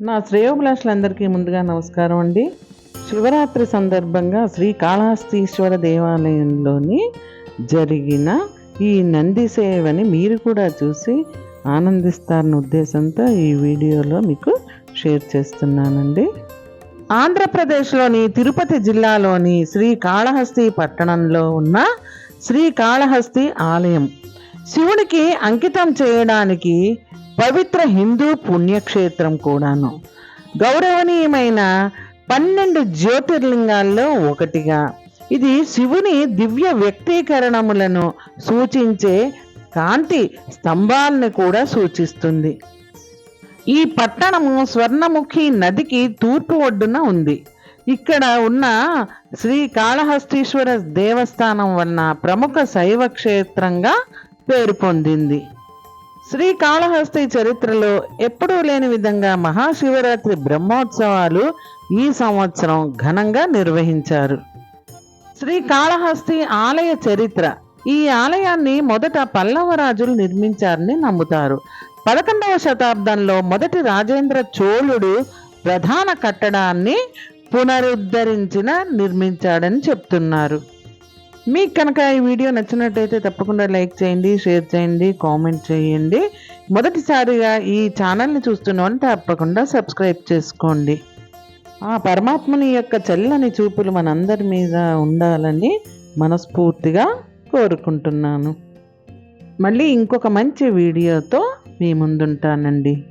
నా శ్రేయోభిలాషులందరికీ ముందుగా నమస్కారం అండి. శివరాత్రి సందర్భంగా శ్రీ కాళహస్తీశ్వర దేవాలయంలోని జరిగిన ఈ నంది సేవని మీరు కూడా చూసి ఆనందిస్తారన్న ఉద్దేశంతో ఈ వీడియోలో మీకు షేర్ చేస్తున్నానండి. ఆంధ్రప్రదేశ్లోని తిరుపతి జిల్లాలోని శ్రీ కాళహస్తి పట్టణంలో ఉన్న శ్రీ కాళహస్తి ఆలయం. శివునికి అంకితం చేయడానికి పవిత్ర హిందూ పుణ్యక్షేత్రం కూడాను. గౌరవనీయమైన పన్నెండు జ్యోతిర్లింగాల్లో ఒకటిగా. ఇది శివుని దివ్య వ్యక్తీకరణములను సూచించే కాంతి స్తంభాలను కూడా సూచిస్తుంది. ఈ పట్టణము స్వర్ణముఖి నదికి తూర్పు ఒడ్డున ఉంది. ఇక్కడ ఉన్న శ్రీ కాళహస్తీశ్వర దేవస్థానం వలన ప్రముఖ శైవ క్షేత్రంగా పేరు పొందింది. శ్రీ కాళహస్తి చరిత్రలో ఎప్పుడూ లేని విధంగా మహాశివరాత్రి బ్రహ్మోత్సవాలు ఈ సంవత్సరం ఘనంగా నిర్వహించారు. శ్రీ కాళహస్తి ఆలయ చరిత్ర. ఈ ఆలయాన్ని మొదట పల్లవ రాజులు నిర్మించారని నమ్ముతారు. పదకొండవ శతాబ్దంలో మొదటి రాజేంద్ర చోళుడు ప్రధాన కట్టడాన్ని పునరుద్ధరించిన నిర్మించాడని చెప్తున్నారు. మీకు కనుక ఈ వీడియో నచ్చినట్టయితే తప్పకుండా లైక్ చేయండి షేర్ చేయండి కామెంట్ చేయండి. మొదటిసారిగా ఈ ఛానల్ని చూస్తున్నామని తప్పకుండా సబ్స్క్రైబ్ చేసుకోండి. ఆ పరమాత్మని యొక్క చల్లని చూపులు మనందరి మీద ఉండాలని మనస్ఫూర్తిగా కోరుకుంటున్నాను. మళ్ళీ ఇంకొక మంచి వీడియోతో మీ ముందుంటానండి.